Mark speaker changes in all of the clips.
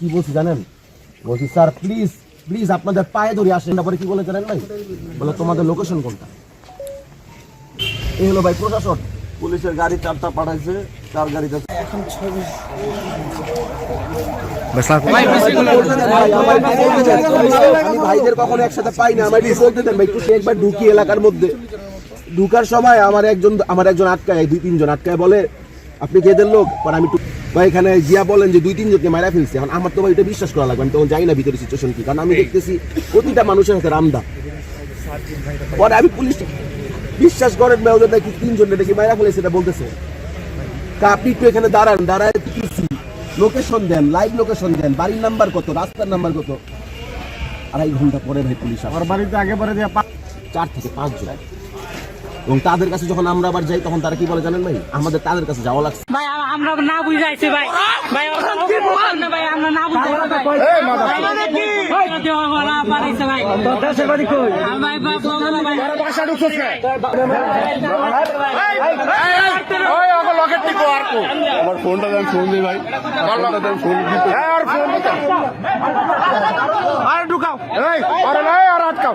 Speaker 1: কি বলছি জানেন? বলছি স্যার প্লিজ প্লিজ আপনাদের পায়ে ধরে আসেন। তারপরে কি বলে জানেন ভাই? বলে তোমাদের লোকেশন কোনটা? এই হলো ভাই প্রশাসন। পুলিশের গাড়ি চারটা পাঠাইছে চার গাড়িতে দেন। আমি ভাইদের কখনো একসাথে পাই না। আমার বলতে দেন ভাই একটু সে একবার ঢুকি এলাকার মধ্যে। ঢুকার সময় আমার একজন আমার একজন আটকায় দুই তিনজন আটকায় বলে আপনি কেদের লোক? পর আমি ভাই এখানে জিয়া বলেন যে দুই তিনজনকে মারা ফেলছে। এখন আমার তো ভাই এটা বিশ্বাস করা লাগবে আমি তখন জানি না ভিতরে সিচুয়েশন কি। কারণ আমি দেখতেছি প্রতিটা মানুষের হাতে রামদা। পরে আমি পুলিশ বিশ্বাস করেন ওদের নাকি তিনজন নাকি মারা ফেলেছে এটা বলতেছে। তা আপনি একটু এখানে দাঁড়ান দাঁড়ায় কিছু লোকেশন দেন লাইভ লোকেশন দেন। বাড়ির নাম্বার কত রাস্তার নাম্বার কত? আড়াই ঘণ্টা পরে ভাই পুলিশ।
Speaker 2: আমার বাড়িতে আগে পরে
Speaker 1: চার থেকে পাঁচ জন এবং তাদের কাছে যখন আমরা আবার যাই তখন তারা কি বলে জানেন ভাই আমাদের তাদের কাছে যাওয়া লাগছে
Speaker 3: ভাই আমরা না বুঝাইছি ভাই ভাই ভাই আমরা না বুঝাইছি ভাই ভাই দেওয়া বলা পারিছে ভাই
Speaker 2: তোর দেশের বাড়ি কই
Speaker 3: আর ভাই বাপ বলা ভাই
Speaker 2: বাসা ঢুকছিস কে? ওই ওকে লকেট টিকো আর কো
Speaker 4: আমার ফোনটা দেন ফোন দিই ভাই ফোন
Speaker 2: হ্যাঁ আর ফোন দিতে আর ঢুকাও এই আরে নাই আর আটকাও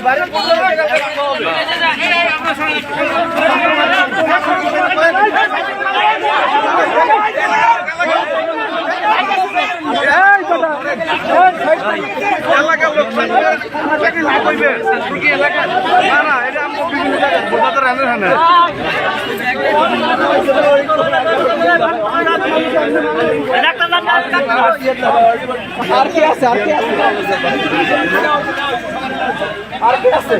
Speaker 2: বাড়ি ভাঙা হবে। এলাকার লোক এলাকা না না এটা আমি বিভিন্ন রান্না হানে
Speaker 1: আর কি আছে আর কি আছে আর কি আছে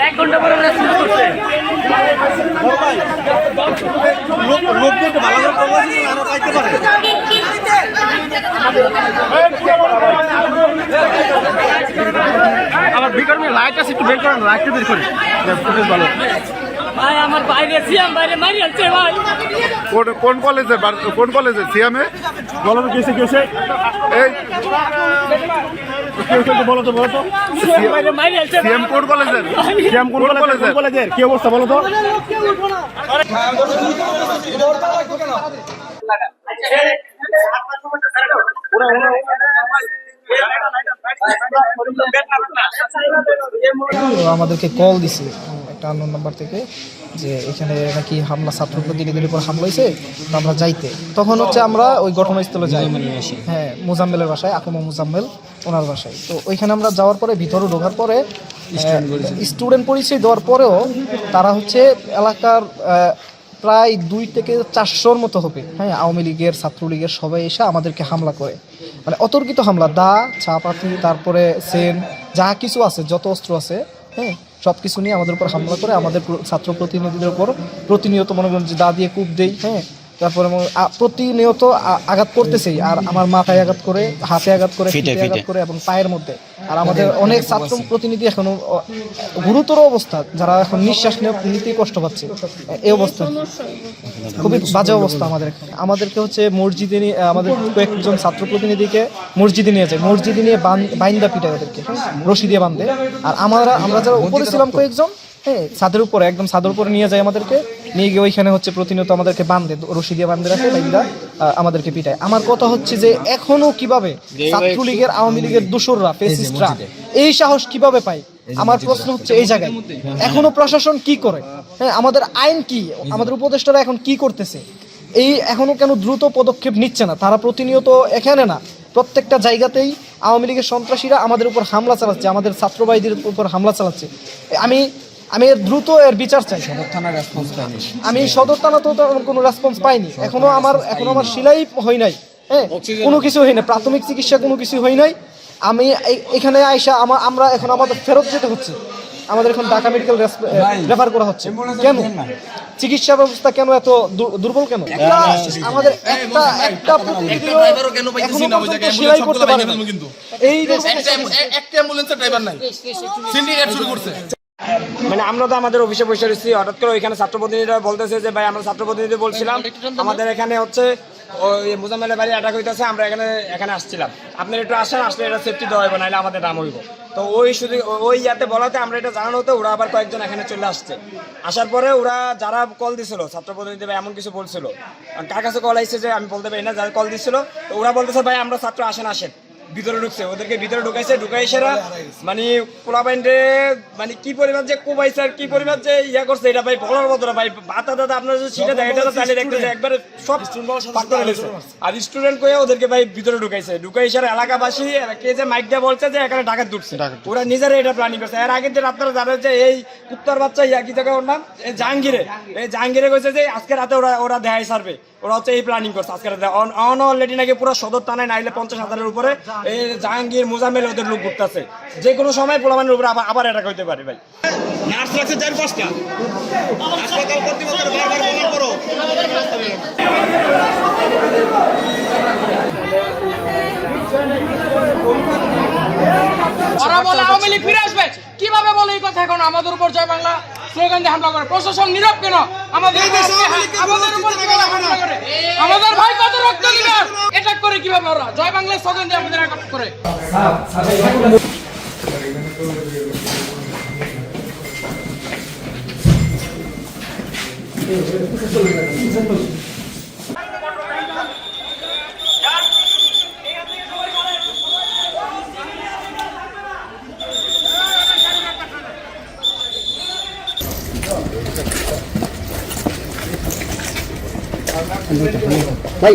Speaker 3: এক ঘণ্টা পরে আমরা শুরু করছে
Speaker 2: আমার বিকর্মী লাইট আছে একটু বের করেন লাইটটা বের করেন ফুটেজ ভালো
Speaker 3: ভাই আমার বাইরে সিয়াম বাইরে মারি আছে ভাই
Speaker 4: কোন কোন কলেজে কোন কলেজে সিএমএ
Speaker 2: বলো তো কেসে কেসে
Speaker 4: এই
Speaker 2: বলো তো বলো তো
Speaker 4: সিএম কোন কলেজের
Speaker 2: সিএম কোন কলেজের কলেজের কি অবস্থা বলো তো
Speaker 5: তো আমাদেরকে কল দিছে একটা অন্য নাম্বার থেকে যে এখানে নাকি হামলা ছাত্র প্রতিনিধির উপর হামলা হয়েছে আমরা যাইতে। তখন হচ্ছে আমরা ওই ঘটনাস্থলে যাই। হ্যাঁ মোজাম্মেলের বাসায় আকমা মোজাম্মেল ওনার বাসায়। তো ওইখানে আমরা যাওয়ার পরে ভিতরে ঢোকার পরে স্টুডেন্ট পরিচয়। দেওয়ার পরেও তারা হচ্ছে এলাকার প্রায় দুই থেকে চারশোর মতো হবে। হ্যাঁ আওয়ামী লীগের, ছাত্রলীগের সবাই এসে আমাদেরকে হামলা করে। মানে অতর্কিত হামলা, দা, চাপাতি, তারপরে সেন, যা কিছু আছে, যত অস্ত্র আছে হ্যাঁ সব কিছু নিয়ে আমাদের উপর হামলা করে, আমাদের ছাত্র প্রতিনিধিদের উপর প্রতিনিয়ত মনে করেন যে দা দিয়ে কূপ দেই হ্যাঁ তারপরে প্রতিনিয়ত আঘাত করতেছেই আর আমার মাথায় আঘাত করে হাতে আঘাত করে ফিটে আঘাত করে এবং পায়ের মধ্যে। আর আমাদের অনেক ছাত্র প্রতিনিধি এখনও গুরুতর অবস্থা যারা এখন নিঃশ্বাস নিয়ে- নিতেই কষ্ট পাচ্ছে। এই অবস্থা। খুবই বাজে অবস্থা আমাদের আমাদেরকে হচ্ছে মসজিদে নিয়ে আমাদের কয়েকজন ছাত্র প্রতিনিধিকে মসজিদে নিয়ে যায়। মসজিদে নিয়ে বাইন্দা পিটায় ওদেরকে রশি দিয়ে বাঁধে। আর আমরা আমরা যারা উপরে ছিলাম কয়েকজন হ্যাঁ ছাদের উপরে একদম ছাদের উপরে নিয়ে যায় আমাদেরকে। নিয়ে গিয়ে ওইখানে হচ্ছে প্রতিনিয়ত আমাদেরকে বাঁধে রশি দিয়ে বাঁধে রাখে বাইন্দা আমাদেরকে পিটায়। আমার কথা হচ্ছে যে এখনও কীভাবে ছাত্রলীগের আওয়ামী লীগের দোসররা ফেসিস্টরা এই সাহস কীভাবে পায়? আমার প্রশ্ন হচ্ছে এই জায়গায় এখনও প্রশাসন কি করে? হ্যাঁ আমাদের আইন কি? আমাদের উপদেষ্টারা এখন কি করতেছে? এই এখনও কেন দ্রুত পদক্ষেপ নিচ্ছে না? তারা প্রতিনিয়ত এখানে না প্রত্যেকটা জায়গাতেই আওয়ামী লীগের সন্ত্রাসীরা আমাদের উপর হামলা চালাচ্ছে আমাদের ছাত্রবাহীদের উপর হামলা চালাচ্ছে। আমি আমি দ্রুত এর বিচার চাই সদর আমি সদর থানা তো তেমন কোনো রেসপন্স পাইনি এখনও আমার এখনও আমার সিলাই হয় নাই হ্যাঁ কোনো কিছু হয় না প্রাথমিক চিকিৎসা কোনো কিছু হয় নাই আমি এখানে আইসা আমার আমরা এখন আমাদের ফেরত যেতে হচ্ছে আমাদের এখন ঢাকা মেডিকেল রেফার করা হচ্ছে কেন চিকিৎসা ব্যবস্থা কেন এত দু- দুর্বল কেন আমাদের একটা একটা সেলাই করতে পারে না। এই
Speaker 6: একটা অ্যাম্বুলেন্সের ড্রাইভার নাই সিন্ডিকেট শুরু করছে
Speaker 7: মানে আমরা তো আমাদের অফিসে বসে রয়েছি। হঠাৎ করে ওইখানে ছাত্র প্রতিনিধিরা বলতেছে যে ভাই আমরা ছাত্র প্রতিনিধি বলছিলাম আমাদের এখানে হচ্ছে ওই মুজাম্মেলের বাড়ি অ্যাটাক হইতেছে আমরা এখানে এখানে আসছিলাম। আপনারা একটু আসেন আসলে এটা সেফটি দেওয়া হবে নাহলে আমাদের নাম হইব। তো ওই শুধু ওই ইয়াতে বলাতে আমরা এটা জানানো হতো ওরা আবার কয়েকজন এখানে চলে আসছে। আসার পরে ওরা যারা কল দিছিল ছাত্র প্রতিনিধি ভাই এমন কিছু বলছিল। কার কাছে কল আইছে যে আমি বলতে পারি না যারা কল দিছিল তো ওরা বলতেছে ভাই আমরা ছাত্র আসেন আসেন। ভিতরে ঢুকছে ওদেরকে ভিতরে ঢুকাইছে ঢুকাইছেরা মানে পোলাপাইন্ডে মানে কি পরিমাণ যে কোবাইছে আর কি পরিমাণ যে ইয়া করছে এটা ভাই বলার মতো না ভাই। বাতা দাদা আপনার যদি সিটে দেয় এটা তো তাহলে দেখতে যে একবারে সব আর স্টুডেন্ট কয়ে ওদেরকে ভাই ভিতরে ঢুকাইছে। ঢুকাইছে এলাকাবাসী কে যে মাইক দিয়ে বলছে যে এখানে ডাকাত ঢুকছে ওরা নিজেরা এটা প্ল্যানিং করছে। এর আগের দিন আপনারা জানেন যে এই কুত্তার বাচ্চা ইয়া কি জায়গা ওর নাম? এই জাহাঙ্গীরে। এই জাহাঙ্গীরে কইছে যে আজকে রাতে ওরা ওরা দেখাই সারবে। ওরা হচ্ছে এই প্ল্যানিং করছে আজকে রাতে। অন অলরেডি নাকি পুরো সদর থানায় নাইলে পঞ্চাশ হাজারের উপরে জাহাঙ্গীর মুজামেল ওদের লোক ঘুরতেছে যে কোনো সময় পোলামানের উপরে আবার আবার এটা হইতে পারে ভাই। নার্স রাখছে চার পাঁচটা। হাসপাতাল কর্তৃপক্ষের বারবার বলার পরও
Speaker 8: ওরা বলে আওয়ামী লীগ ফিরে আসবে। কীভাবে বলে এই কথা এখন? আমাদের উপর জয় বাংলা স্লোগান দিয়ে হামলা করে প্রশাসন নীরব কেন আমাদের আমাদের উপর কীভাবে হামলা করে আমাদের ভাই কত রক্ত দিল এটা করে কীভাবে ওরা জয় বাংলা স্লোগান দিয়ে আমাদের আঘাত করে
Speaker 1: ভাই